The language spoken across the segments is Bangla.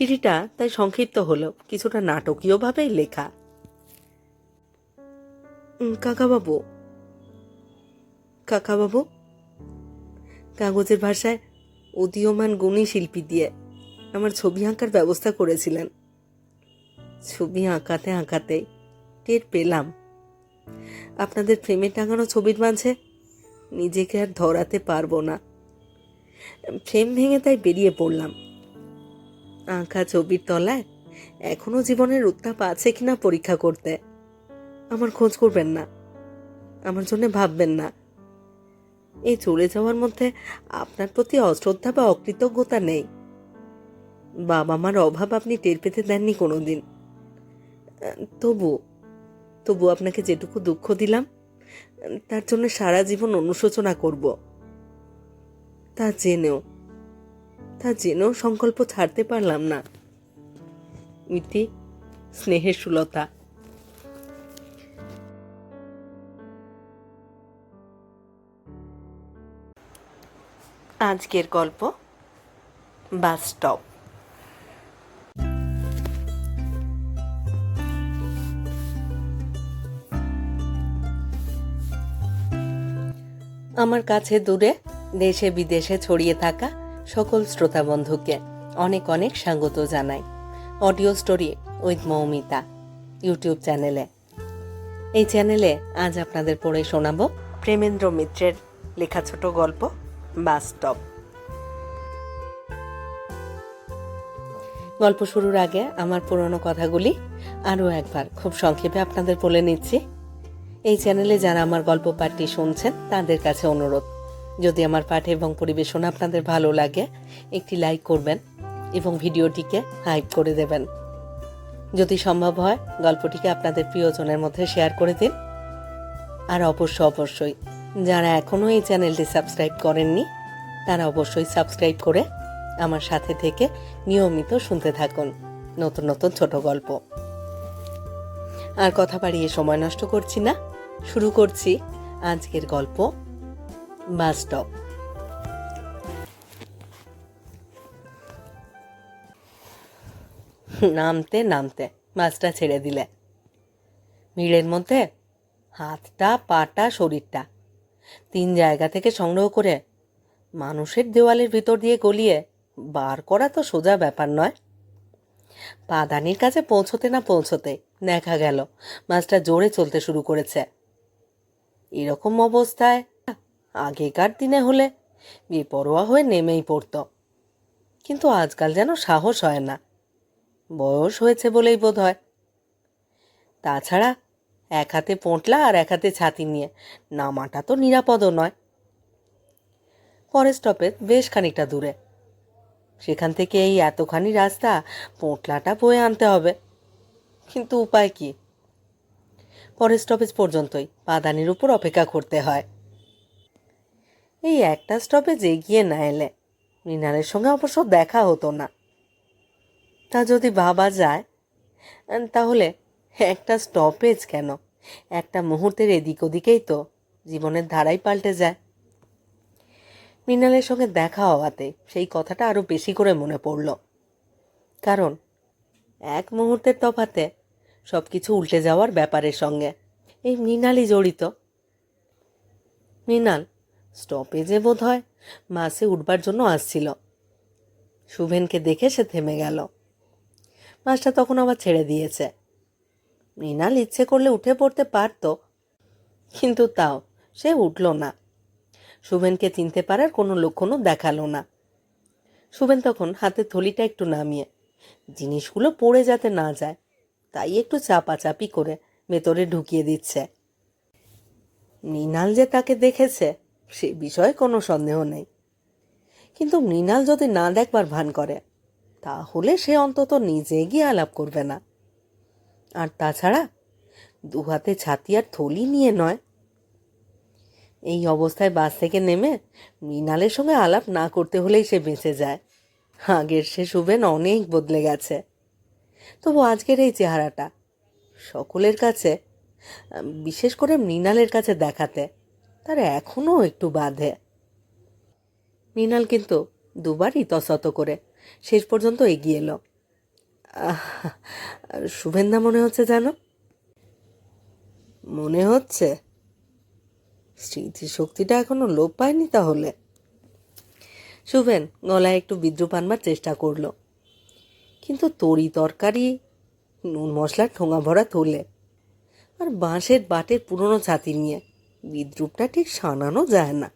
চিঠিটা তাই সংক্ষিপ্ত হলো, কিছুটা নাটকীয়ভাবেই লেখা। কাকাবাবু। কাকাবাবু? কাগজের ভাষায় উদীয়মান গুণী শিল্পী দিয়ে আমার ছবি আঁকার ব্যবস্থা করেছিলেন। ছবি আঁকাতে আঁকাতে টের পেলাম। আপনাদের ফ্রেমে টাঙানো ছবির মাঝে নিজেকে আর ধরাতে পারব না। ফ্রেম ভেঙে তাই বেরিয়ে পড়লাম। আঁকা ছবির তলায় এখনও জীবনের উত্তাপ আছে কিনা পরীক্ষা করতে। আমার খোঁজ করবেন না। আমার জন্য ভাববেন না। এই চলে যাওয়ার মধ্যে আপনার প্রতি অশ্রদ্ধা বা অকৃতজ্ঞতা নেই। বাবা মার অভাব আপনি টের পেতে দেননি কোনোদিন। আহ, তবু তবু আপনাকে যেটুকু দুঃখ দিলাম তার জন্য সারা জীবন অনুশোচনা করব। তা জেনেও তা জেনেও সংকল্প ছাড়তে পারলাম না। ইতি স্নেহের সুলতা। আজকের গল্প, বাস স্টপ। আমার কাছে দূরে দেশে বিদেশে ছড়িয়ে থাকা সকল শ্রোতা বন্ধুকে অনেক অনেক স্বাগত জানাই। Audio story with Moumita YouTube চ্যানেলে। এই চ্যানেলে আজ আপনাদের পড়ে শোনাবো প্রেমেন্দ্র মিত্রের লেখা ছোট গল্প বাস স্টপ গল্প শুরুর আগে আমার পুরনো কথাগুলি আরও একবার খুব সংক্ষেপে আপনাদের বলে নিচ্ছি। এই চ্যানেলে যারা আমার গল্প পাঠটি শুনছেন, তাদের কাছে অনুরোধ। যদি আমার পাঠ এবং পরিবেশনা আপনাদের ভালো লাগে, একটি লাইক করবেন এবং ভিডিওটিকে হাইপ করে দেবেন। যদি সম্ভব হয়, গল্পটিকে আপনাদের প্রিয়জনের মধ্যে শেয়ার করে দিন। আর অবশ্য অবশ্যই, যারা এখনও এই চ্যানেলটি সাবস্ক্রাইব করেননি, তারা অবশ্যই সাবস্ক্রাইব করে আমার সাথে থেকে নিয়মিত শুনতে থাকুন নতুন নতুন ছোট গল্প। আর কথা বাড়িয়ে সময় নষ্ট করছি না, শুরু করছি আজকের গল্প বাস স্টপ। নামতে নামতে মাছটা ছেড়ে দিলে। ভিড়ের মধ্যে হাতটা, পাটা, শরীরটা তিন জায়গা থেকে সংগ্রহ করে মানুষের দেওয়ালের ভিতর দিয়ে গলিয়ে বার করা তো সোজা ব্যাপার নয়। পাদানির কাছে পৌঁছতে না পৌঁছতে দেখা গেল মাছটা জোরে চলতে শুরু করেছে। এরকম অবস্থায় আগেকার দিনে হলে বেপরোয়া হয়ে নেমেই পড়ত। কিন্তু আজকাল যেন সাহস হয় না। বয়স হয়েছে বলেই বোধ হয় তাছাড়া এক হাতে পোঁটলা আর এক হাতে ছাতি নিয়ে নামাটা তো নিরাপদও নয়। পরের স্টপেজ বেশ খানিকটা দূরে। সেখান থেকে এই এতখানি রাস্তা পোঁটলাটা বয়ে আনতে হবে। কিন্তু উপায় কি? পরের স্টপেজ পর্যন্তই। পাদানির উপর অপেক্ষা করতে হয়। এই একটা স্টপেজ এগিয়ে না এলে মৃণালের সঙ্গে অবশ্য দেখা হতো না। তা যদি ভাবা যায় তাহলে একটা স্টপেজ কেন? একটা মুহূর্তের এদিক ওদিকেই তো জীবনের ধারাই পাল্টে যায়। মৃণালের সঙ্গে দেখা হওয়াতে সেই কথাটা আরও বেশি করে মনে পড়ল। কারণ এক মুহূর্তের তফাতে সব কিছু উল্টে যাওয়ার ব্যাপারের সঙ্গে এই মৃণালই জড়িত। মৃণাল স্টপেজে বোধ হয় মাসে উঠবার জন্য আসছিল। শুভেনকে দেখে সে থেমে গেল। মাসটা তখন আবার ছেড়ে দিয়েছে। মৃণাল ইচ্ছে করলে উঠে পড়তে পারত, কিন্তু তাও সে উঠল না। শুভেনকে চিনতে পারার কোনো লক্ষণও দেখাল না। শুভেন তখন হাতে থলিটা একটু নামিয়ে, জিনিসগুলো পড়ে যাতে না যায়, তাই একটু চাপাচাপি করে ভেতরে ঢুকিয়ে দিচ্ছে। মৃণাল যে তাকে দেখেছে সে বিষয়ে কোনো সন্দেহ নেই। কিন্তু মৃণাল যদি না দেখবার ভান করে, তাহলে সে অন্তত নিজে গিয়ে আলাপ করবে না। আর তাছাড়া দু হাতে ছাতি আর থলি নিয়ে নয়। এই অবস্থায় বাস থেকে নেমে মৃণালের সঙ্গে আলাপ না করতে হলেই সে বেঁচে যায়। আগের সে শুভেন অনেক বদলে গেছে। তবু আজকের এই চেহারাটা সকলের কাছে, বিশেষ করে মৃণালের কাছে দেখাতে তার এখনও একটু বাধে। মৃণাল কিন্তু দুবার ইতস্তত করে শেষ পর্যন্ত এগিয়ে এলো। শুভেন্দা মনে হচ্ছে জানো মনে হচ্ছে? স্মৃতিশক্তিটা এখনও লোপ পায়নি তাহলে? শুভেন গলায় একটু বিদ্রুপ আনবার চেষ্টা করল। কিন্তু তরি তরকারি, নুন মশলার ঠোঙা ভরা তোলে আর বাঁশের বাটের পুরনো ছাতি নিয়ে বিদ্রুপটা ঠিক সানানো যায় না।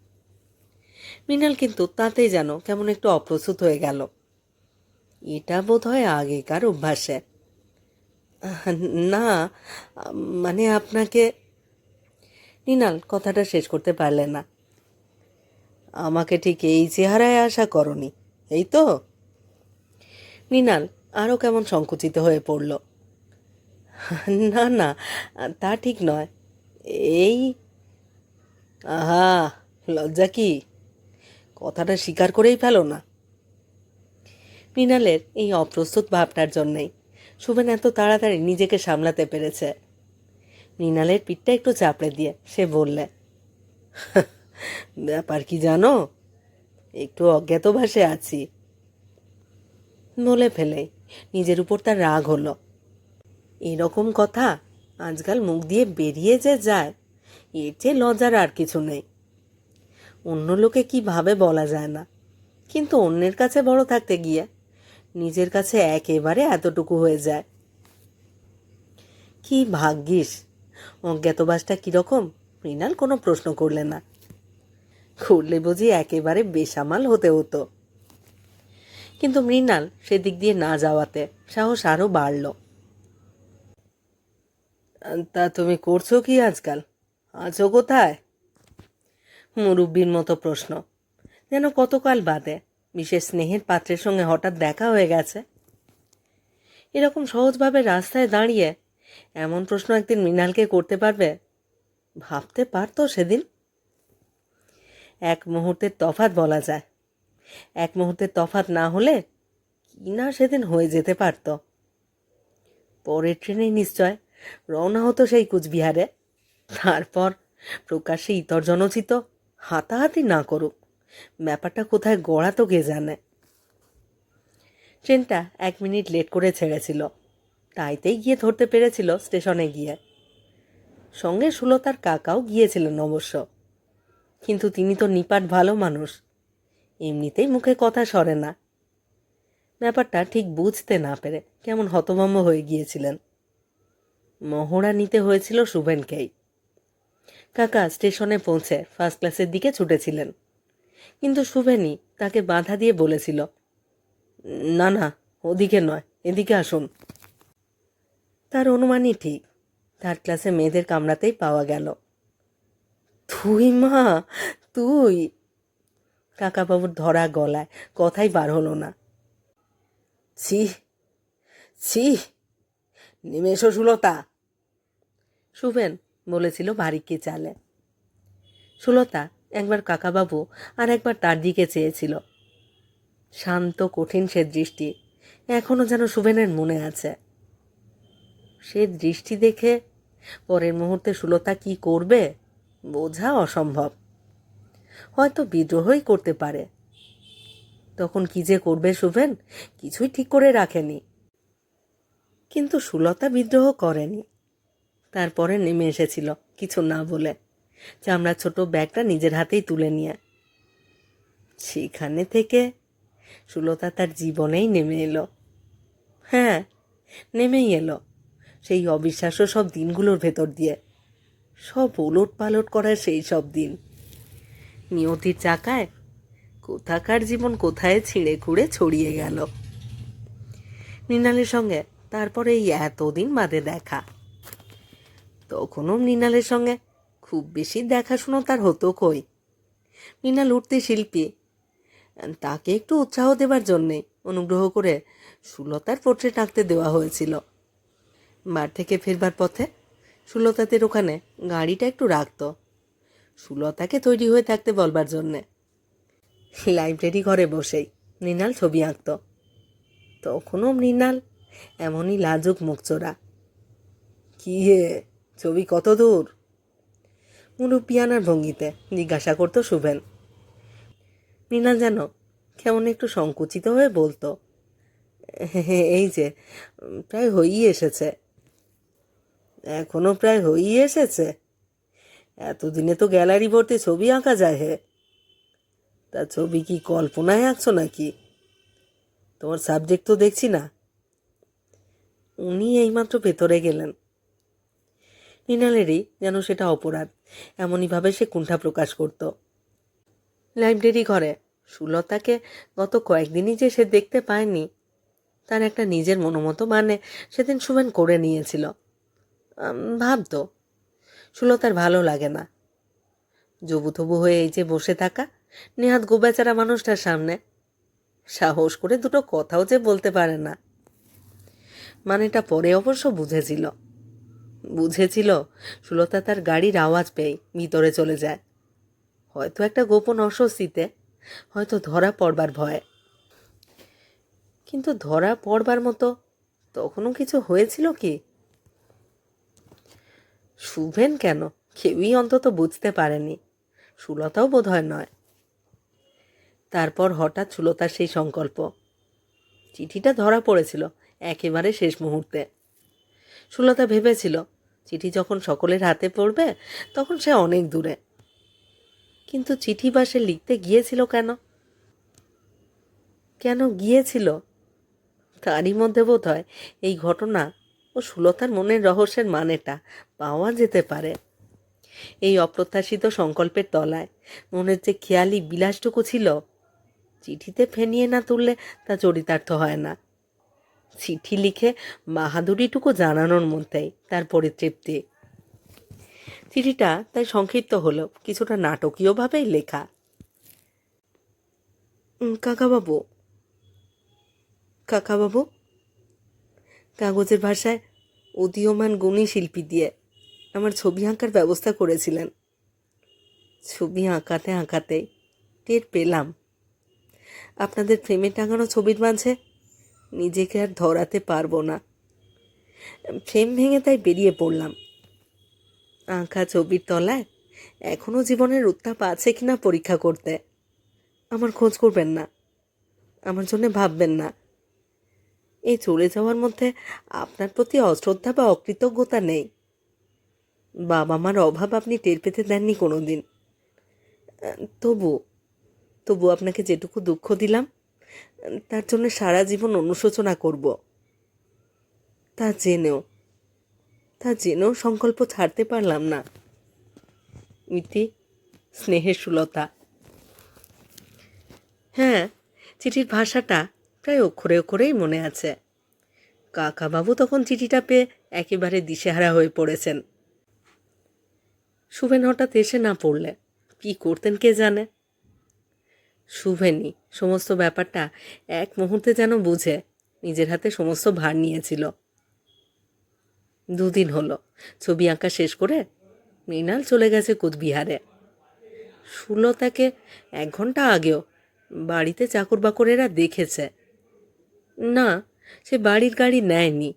মৃণাল কিন্তু তাতেই যেন কেমন একটু অপ্রস্তুত হয়ে গেল। এটা বোধ হয় আগেকার অভ্যাসে। না মানে আপনাকে মৃণাল কথাটা শেষ করতে পারলে না। আমাকে ঠিক এই চেহারায় আশা করনি, এই তো? মৃণাল আরও কেমন সংকুচিত হয়ে পড়ল। না না, তা ঠিক নয়। এই আহা, লজ্জা কি? কথাটা স্বীকার করেই ফেলো না। মৃণালের এই অপ্রস্তুত ভাবটার জন্যেই শুভেন এত তাড়াতাড়ি নিজেকে সামলাতে পেরেছে। মৃণালের পিঠটা একটু চাপড়ে দিয়ে সে বললে, ব্যাপার কি জানো? একটু অজ্ঞাতভাসে আছি। বলে ফেলে নিজের উপর তার রাগ হলো। এরকম কথা আজকাল মুখ দিয়ে বেরিয়ে যে যায় এর চেয়ে লজ্জার আর কিছু নেই। অন্য লোকে কি ভাবে বলা যায় না। কিন্তু অন্যের কাছে বড় থাকতে গিয়ে নিজের কাছে একেবারে এতটুকু হয়ে যায়। কি ভাগ্যিস, অজ্ঞাতবাসটা কীরকম? মৃণাল কোনো প্রশ্ন করলে না। করলে বুঝি একেবারে বেসামাল হতে হতো। কিন্তু মৃণাল সেদিক দিয়ে না যাওয়াতে সাহস আরও বাড়ল। তা তুমি করছ কি আজকাল? আছো কোথায়? মুরব্বীর মতো প্রশ্ন। যেন কতকাল বাদে বিশেষ স্নেহের পাত্রের সঙ্গে হঠাৎ দেখা হয়ে গেছে। এরকম সহজভাবে রাস্তায় দাঁড়িয়ে এমন প্রশ্ন একদিন মৃণালকে করতে পারবে? ভাবতে পারতো সেদিন? এক মুহূর্তের তফাৎ বলা যায়। এক মুহূর্তের তফাৎ না হলে কি না সেদিন হয়ে যেতে পারত? পরের ট্রেনে নিশ্চয় রওনা হতো সেই কুচবিহারে। তারপর প্রকাশ্যে ইতর জনচিত হাতাহাতি না করুক। ব্যাপারটা কোথায় গড়াতো কে জানে। ট্রেনটা এক মিনিট লেট করে ছেড়েছিল। তাইতেই গিয়ে ধরতে পেরেছিল স্টেশনে গিয়ে। সঙ্গে সুলতার কাকাও গিয়েছিলেন অবশ্য। কিন্তু তিনি তো নিপাট ভালো মানুষ। এমনিতেই মুখে কথা সরে না। ব্যাপারটা ঠিক বুঝতে না পেরে কেমন হতভম্ব হয়ে গিয়েছিলেন। মহড়া নিতে হয়েছিল শুভেনকেই। কাকা স্টেশনে পৌঁছে ফার্স্ট ক্লাসের দিকে ছুটেছিলেন। কিন্তু শুভেনই তাকে বাধা দিয়ে বলেছিল, না না, ওদিকে নয়, এদিকে আসুন। তার অনুমানই ঠিক থার্ড ক্লাসে মেয়েদের কামড়াতেই পাওয়া গেল। তুই মা, তুই? কাকাবাবুর ধরা গলায়, কথাই বার হলো না। ছি ছি নেমে এসো সুলতা শুভেন বলেছিল বাড়িকে চালে। সুলতা একবার কাকাবাবু আর একবার তার দিকে চেয়েছিল। শান্ত, কঠিন সে দৃষ্টি এখনও যেন শুভেনের মনে আছে। সে দৃষ্টি দেখে পরের মুহূর্তে সুলতা কি করবে বোঝা অসম্ভব। হয়তো বিদ্রোহই করতে পারে। তখন কি যে করবে শুভেন কিছুই ঠিক করে রাখেনি। কিন্তু সুলতা বিদ্রোহ করেনি। তারপরে নেমে এসেছিল, কিছু না বলে। চামড়ার ছোট ব্যাগটা নিজের হাতেই তুলে নিয়ে। সেখানে থেকে সুলতা তার জীবনেই নেমে এলো। হ্যাঁ নেমেই এলো। সেই অবিশ্বাস্য সব দিনগুলোর ভেতর দিয়ে। সব ওলট পালট করার সেই সব দিন। নিয়তির চাকায় কোথাকার জীবন কোথায় ছিঁড়ে খুঁড়ে ছড়িয়ে গেল। মৃণালের সঙ্গে তারপরে এই এতদিন বাদে দেখা। তখনও মৃণালের সঙ্গে খুব বেশি দেখাশুনো তার হতো কই? মৃণাল উঠতে শিল্পী। তাকে একটু উৎসাহ দেবার জন্যে অনুগ্রহ করে সুলতার পোর্ট্রেট আঁকতে দেওয়া হয়েছিল। বার থেকে ফেরবার পথে সুলতাদের ওখানে গাড়িটা একটু রাখতো। সুলতাকে তৈরি হয়ে থাকতে বলবার জন্যে। লাইব্রেরি ঘরে বসেই মৃণাল ছবি আঁকত। তখনও মৃণাল এমনই লাজুক মুখচোরা। কি হে? ছবি কত দূর? মুরব্বিয়ানার ভঙ্গিতে জিজ্ঞাসা করতো শুভেন। মৃণাল যেন কেমন একটু সংকুচিত হয়ে বলতো এই যে, প্রায় হয়েই এসেছে। এখনও প্রায় হয়েই এসেছে। এতদিনে তো গ্যালারি ভর্তি ছবি আঁকা যায় হে। তা ছবি কি কল্পনায় আঁকছো নাকি? তোমার সাবজেক্ট তো দেখছি না। উনি এইমাত্র ভেতরে গেলেন। মৃণালেরই যেন সেটা অপরাধ। এমনইভাবে সে কুণ্ঠা প্রকাশ করত। লাইব্রেরি ঘরে সুলতাকে গত কয়েকদিনই যে সে দেখতে পায়নি, তার একটা নিজের মনোমতো মানে সেদিন সুমেন করে নিয়েছিল। ভাবতো, সুলতার ভালো লাগে না। জবুথবু হয়ে এই যে বসে থাকা নেহাত গোবেচারা মানুষটার সামনে, সাহস করে দুটো কথাও যে বলতে পারে না। মানেটা পরে অবশ্য বুঝেছিল। বুঝেছিল সুলতা তার গাড়ির আওয়াজ পেয়ে ভিতরে চলে যায়। হয়তো একটা গোপন অস্বস্তিতে, হয়তো ধরা পড়বার ভয়ে। কিন্তু ধরা পড়বার মতো তখনও কিছু হয়েছিল কি? শুভেন কেন? কেউই অন্তত বুঝতে পারেনি। সুলতাও বোধহয় নয়। তারপর হঠাৎ সুলতার সেই সংকল্প। চিঠিটা ধরা পড়েছিল একেবারে শেষ মুহূর্তে। সুলতা ভেবেছিল চিঠি যখন সকলের হাতে পড়বে, তখন সে অনেক দূরে। কিন্তু চিঠি বা সে লিখতে গিয়েছিল কেন? কেন গিয়েছিল? তারই মধ্যে বোধ হয় এই ঘটনা ও সুলতার মনের রহস্যের মানেটা পাওয়া যেতে পারে। এই অপ্রত্যাশিত সংকল্পের তলায় মনের যে খেয়ালি বিলাসটুকু ছিল, চিঠিতে ফেনিয়ে না তুললে তা চরিতার্থ হয় না। চিঠি লিখে বাহাদুরিটুকু জানানোর মধ্যেই তার পরিতৃপ্তি। চিঠিটা তাই সংক্ষিপ্ত হলেও কিছুটা নাটকীয়ভাবেই লেখা। কাকাবাবু। কাকাবাবু? কাগজের ভাষায় উদীয়মান গুণী শিল্পী দিয়ে আমার ছবি আঁকার ব্যবস্থা করেছিলেন। ছবি আঁকাতে আঁকাতে টের পেলাম। আপনাদের ফ্রেমে টাঙানো ছবির মাঝে নিজেকে আর ধরাতে পারব না। ফ্রেম ভেঙে তাই বেরিয়ে পড়লাম। আঁকা ছবির তলায় এখনও জীবনের উত্তাপ আছে কিনা পরীক্ষা করতে। আমার খোঁজ করবেন না। আমার জন্য ভাববেন না। এই চলে যাওয়ার মধ্যে আপনার প্রতি অশ্রদ্ধা বা অকৃতজ্ঞতা নেই। বাবা মার অভাব আপনি টের পেতে দেননি কোনো দিন তবু তবু আপনাকে যেটুকু দুঃখ দিলাম তার জন্য সারা জীবন অনুশোচনা করব। তা জেনেও তা জেনেও সংকল্প ছাড়তে পারলাম না। ইতি, স্নেহের সুলতা। হ্যাঁ চিঠির ভাষাটা প্রায় অক্ষরে অক্ষরেই মনে আছে। কাকাবাবু তখন চিঠিটা পেয়ে একেবারে দিশেহারা হয়ে পড়েছেন। শুভেন হঠাৎ এসে না পড়লে কি করতেন কে জানে? শুভেনই। সমস্ত ব্যাপারটা এক মুহূর্তে যেন বুঝে। নিজের হাতে সমস্ত ভার নিয়েছিল। দুদিন হলো। ছবি আঁকা শেষ করে মৃণাল চলে গেছে কুচবিহারে। সুলতাকে এক ঘণ্টা আগেও বাড়িতে চাকর বাকরেরা দেখেছে। না, সে বাড়ির গাড়ি নেয়নি।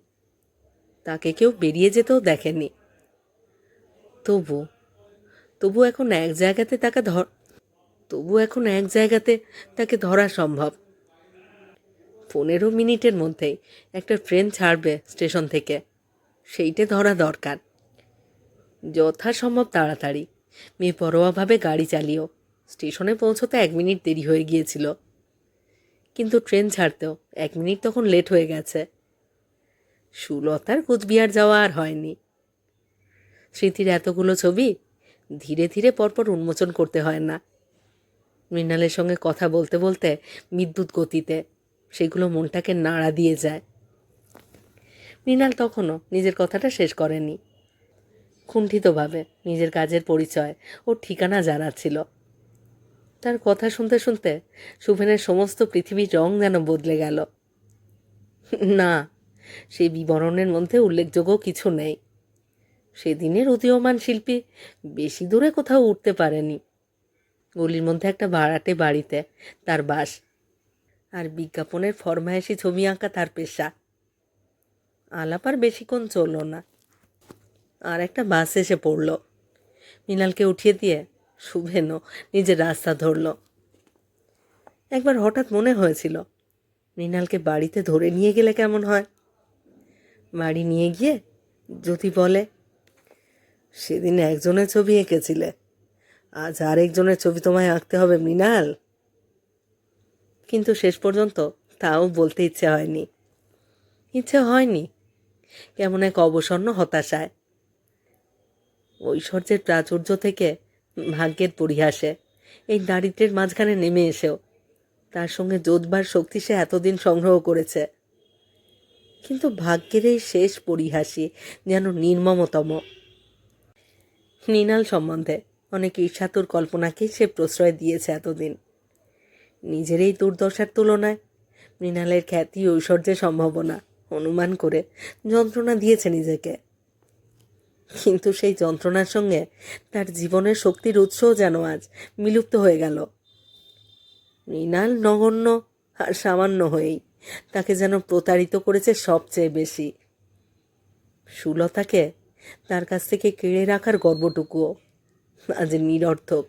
তাকে কেউ বেরিয়ে যেতেও দেখেনি। তবু তবু এখন এক জায়গাতে তাকে ধর তবু এখন এক জায়গাতে তাকে ধরা সম্ভব। পনেরো মিনিটের মধ্যেই একটা ট্রেন ছাড়বে স্টেশন থেকে। সেইটে ধরা দরকার। যথাসম্ভব তাড়াতাড়ি। মেয়ে পরোয়াভাবে গাড়ি চালিয়েও। স্টেশনে পৌঁছতে এক মিনিট দেরি হয়ে গিয়েছিল। কিন্তু ট্রেন ছাড়তেও এক মিনিট তখন লেট হয়ে গেছে। সুলতার কুচবিহার যাওয়া আর হয়নি। স্মৃতির এতগুলো ছবি ধীরে ধীরে পরপর উন্মোচন করতে হয় না। মৃণালের সঙ্গে কথা বলতে বলতে বিদ্যুৎ গতিতে সেগুলো মনটাকে নাড়া দিয়ে যায়। মৃণাল তখনও নিজের কথাটা শেষ করেনি। কুণ্ঠিতভাবে নিজের কাজের পরিচয় ও ঠিকানা জানাচ্ছিল তার কথা শুনতে শুনতে শুভেনের সমস্ত পৃথিবীর রং যেন বদলে গেল। না সেই বিবরণের মধ্যে উল্লেখযোগ্য কিছু নেই। সেদিনের উদীয়মান শিল্পী বেশি দূরে কোথাও উঠতে পারেনি। গলির মধ্যে একটা ভাড়াটে বাড়িতে, তার বাস। আর বিজ্ঞাপনের ফরমায়েশি ছবি আঁকা তার পেশা। আলাপ আর বেশিক্ষণ চলল না। আর একটা বাস এসে পড়ল। মৃণালকে উঠিয়ে দিয়ে শুভেনও নিজের রাস্তা ধরল। একবার হঠাৎ মনে হয়েছিল মৃণালকে বাড়িতে ধরে নিয়ে গেলে কেমন হয়? বাড়ি নিয়ে গিয়ে যদি বলে, সেদিন একজনের ছবি এঁকেছিলে। আজ আরেকজনের ছবি তোমায় আঁকতে হবে, মৃণাল। কিন্তু শেষ পর্যন্ত তাও বলতে ইচ্ছে হয়নি। ইচ্ছে হয়নি। কেমন এক অবসন্ন হতাশায়। ঐশ্বর্যের প্রাচুর্য থেকে ভাগ্যের পরিহাসে। এই দারিদ্রের মাঝখানে নেমে এসেও। তার সঙ্গে যোধবার শক্তি সে এতদিন সংগ্রহ করেছে। কিন্তু ভাগ্যের এই শেষ পরিহাসই যেন নির্মমতম। মৃণাল সম্বন্ধে অনেক ঈর্ষাতুর কল্পনাকেই সে প্রশ্রয় দিয়েছে এতদিন। নিজের এই দুর্দশার তুলনায় মৃণালের খ্যাতি ঐশ্বর্যের সম্ভাবনা অনুমান করে যন্ত্রণা দিয়েছে নিজেকে। কিন্তু সেই যন্ত্রণার সঙ্গে তার জীবনের শক্তির উৎসও যেন আজ বিলুপ্ত হয়ে গেল। মৃণাল নগণ্য আর সামান্য হয়েই তাকে যেন প্রতারিত করেছে সবচেয়ে বেশি। সুলতাকে তার কাছ থেকে কেড়ে রাখার গর্বটুকুও আজ নিরর্থক।